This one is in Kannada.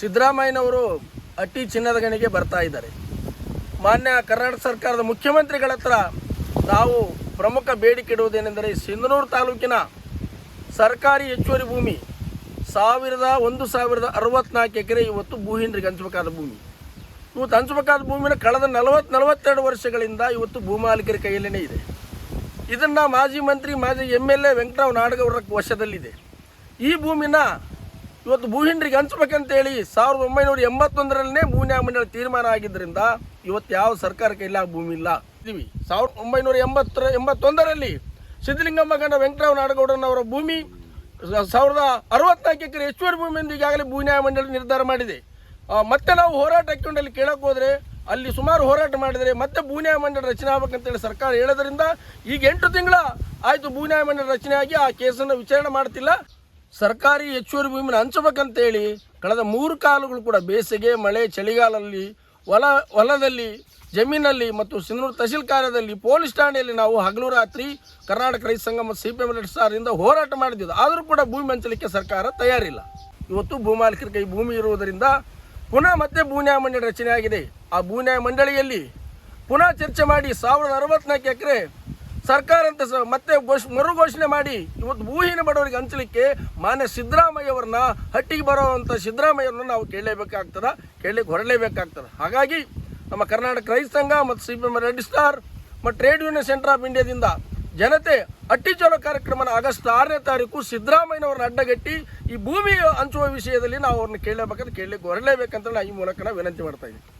ಸಿದ್ದರಾಮಯ್ಯನವರು ಅಟ್ಟಿ ಚಿನ್ನದ ಗಣಿಗೆ ಬರ್ತಾ ಇದ್ದಾರೆ. ಮಾನ್ಯ ಕರ್ನಾಟಕ ಸರ್ಕಾರದ ಮುಖ್ಯಮಂತ್ರಿಗಳ ಹತ್ರ ನಾವು ಪ್ರಮುಖ ಬೇಡಿಕೆ ಇಡುವುದೇನೆಂದರೆ ಸಿಂಧನೂರು ತಾಲೂಕಿನ ಸರ್ಕಾರಿ ಹೆಚ್ಚುವರಿ ಭೂಮಿ ಸಾವಿರದ ಒಂದು ಸಾವಿರದ ಅರವತ್ನಾಲ್ಕು ಎಕರೆ ಇವತ್ತು ಭೂಹೀನರಿಗೆ ಹಂಚಬೇಕಾದ ಭೂಮಿ. ಇವತ್ತು ಹಂಚಬೇಕಾದ ಭೂಮಿನ ಕಳೆದ ನಲವತ್ತು ನಲವತ್ತೆರಡು ವರ್ಷಗಳಿಂದ ಇವತ್ತು ಭೂಮಾಲೀಕರ ಕೈಯಲ್ಲೇ ಇದೆ. ಇದನ್ನು ಮಾಜಿ ಮಂತ್ರಿ, ಮಾಜಿ ಎಂ ಎಲ್ ಎ ವೆಂಕಟರಾವ್ ನಾಡಗೌಡರ ವಶದಲ್ಲಿದೆ. ಈ ಭೂಮಿನ ಇವತ್ತು ಭೂಹಿಂಡ್ರಿಗೆ ಹಂಚ್ಬೇಕಂತೇಳಿ ಸಾವಿರದ ಒಂಬೈನೂರ ಎಂಬತ್ತೊಂದರಲ್ಲೇ ಭೂನ್ಯಾಯ ಮಂಡಳ ತೀರ್ಮಾನ ಆಗಿದ್ದರಿಂದ ಇವತ್ತು ಯಾವ ಸರ್ಕಾರ ಇಲ್ಲ ಭೂಮಿ ಇಲ್ಲ. ಇದೀವಿ ಸಾವಿರದ ಒಂಬೈನೂರ ಎಂಬತ್ತರ, ಎಂಬತ್ತೊಂದರಲ್ಲಿ ಸಿದ್ಧಲಿಂಗಮ್ಮ ಗಂಡ ವೆಂಕಟರಾವ್ ನಾಡಗೌಡರವರ ಭೂಮಿ, ಸಾವಿರದ ಅರವತ್ನಾಲ್ಕು ಎಕರೆ ಹೆಚ್ಚುವರಿ ಭೂಮಿ ಎಂದು ಈಗಾಗಲೇ ಭೂನ್ಯಾಯ ಮಂಡಳಿ ನಿರ್ಧಾರ ಮಾಡಿದೆ. ಮತ್ತೆ ನಾವು ಹೋರಾಟ ಹಾಕೊಂಡಲ್ಲಿ ಕೇಳಕ್ಕೆ ಹೋದರೆ, ಅಲ್ಲಿ ಸುಮಾರು ಹೋರಾಟ ಮಾಡಿದರೆ ಮತ್ತೆ ಭೂನ್ಯಾಯ ಮಂಡಳಿ ರಚನೆ ಆಗ್ಬೇಕಂತೇಳಿ ಸರ್ಕಾರ ಹೇಳೋದ್ರಿಂದ ಈಗ ಎಂಟು ತಿಂಗಳ ಆಯಿತು ಭೂನ್ಯಾಯ ಮಂಡಳಿ ರಚನೆ ಆಗಿ ಆ ಕೇಸನ್ನು ವಿಚಾರಣೆ ಮಾಡ್ತಿಲ್ಲ. ಸರ್ಕಾರಿ ಹೆಚ್ಚುವರಿ ಭೂಮಿನ ಹಂಚಬೇಕಂತೇಳಿ ಕಳೆದ ಮೂರು ಕಾಲಗಳು ಕೂಡ ಬೇಸಿಗೆ, ಮಳೆ, ಚಳಿಗಾಲದಲ್ಲಿ, ಹೊಲ, ಹೊಲದಲ್ಲಿ, ಜಮೀನಲ್ಲಿ ಮತ್ತು ಸಿನೂರು ತಹಶೀಲ್ ಕಾರ್ಯದಲ್ಲಿ ಪೊಲೀಸ್ ಠಾಣೆಯಲ್ಲಿ ನಾವು ಹಗಲು ರಾತ್ರಿ ಕರ್ನಾಟಕ ರೈತ ಸಂಘ ಮತ್ತು ಸಿ ಪಿ ಎಂ ಸಾರಿಂದ ಹೋರಾಟ ಮಾಡಿದ್ದೆವು ಆದರೂ ಕೂಡ ಭೂಮಿ ಹಂಚಲಿಕ್ಕೆ ಸರ್ಕಾರ ತಯಾರಿಲ್ಲ. ಇವತ್ತು ಭೂಮಾಲೀಕರ ಕೈ ಭೂಮಿ ಇರುವುದರಿಂದ ಪುನಃ ಮತ್ತೆ ಭೂನ್ಯಾಯ ಮಂಡಳಿ ರಚನೆಯಾಗಿದೆ. ಆ ಭೂನ್ಯಾಯ ಮಂಡಳಿಯಲ್ಲಿ ಪುನಃ ಚರ್ಚೆ ಮಾಡಿ ಸಾವಿರದ ಅರವತ್ನಾಲ್ಕು ಎಕರೆ ಸರ್ಕಾರ ಅಂತ ಮತ್ತೆ ಘೋಷ ಮರು ಘೋಷಣೆ ಮಾಡಿ ಇವತ್ತು ಭೂಹೀನ ಬಡವರಿಗೆ ಹಂಚಲಿಕ್ಕೆ ಮಾನ್ಯ ಸಿದ್ದರಾಮಯ್ಯವ್ರನ್ನ ಹಟ್ಟಿಗೆ ಬರುವಂಥ ಸಿದ್ದರಾಮಯ್ಯವ್ರನ್ನ ನಾವು ಕೇಳಲೇಬೇಕಾಗ್ತದ, ಕೇಳಲಿಕ್ಕೆ ಹೊರಡಲೇಬೇಕಾಗ್ತದೆ. ಹಾಗಾಗಿ ನಮ್ಮ ಕರ್ನಾಟಕ ರೈತ ಸಂಘ ಮತ್ತು C P M red star ಮತ್ತು ಟ್ರೇಡ್ ಯೂನಿಯನ್ ಸೆಂಟರ್ ಆಫ್ ಇಂಡಿಯಾದಿಂದ ಜನತೆ ಅಟ್ಟಿ ಚಲೋ ಕಾರ್ಯಕ್ರಮನ ಆಗಸ್ಟ್ ಆರನೇ ತಾರೀಕು ಸಿದ್ದರಾಮಯ್ಯನವ್ರನ್ನ ಅಡ್ಡಗಟ್ಟಿ ಈ ಭೂಮಿ ಹಂಚುವ ವಿಷಯದಲ್ಲಿ ನಾವು ಅವ್ರನ್ನ ಕೇಳಲೇಬೇಕಂತ ಕೇಳಲಿಕ್ಕೆ ಹೊರಲೇಬೇಕಂತ ನಾನು ಈ ಮೂಲಕ ನಾವು ವಿನಂತಿ ಮಾಡ್ತಾ ಇದ್ದೀನಿ.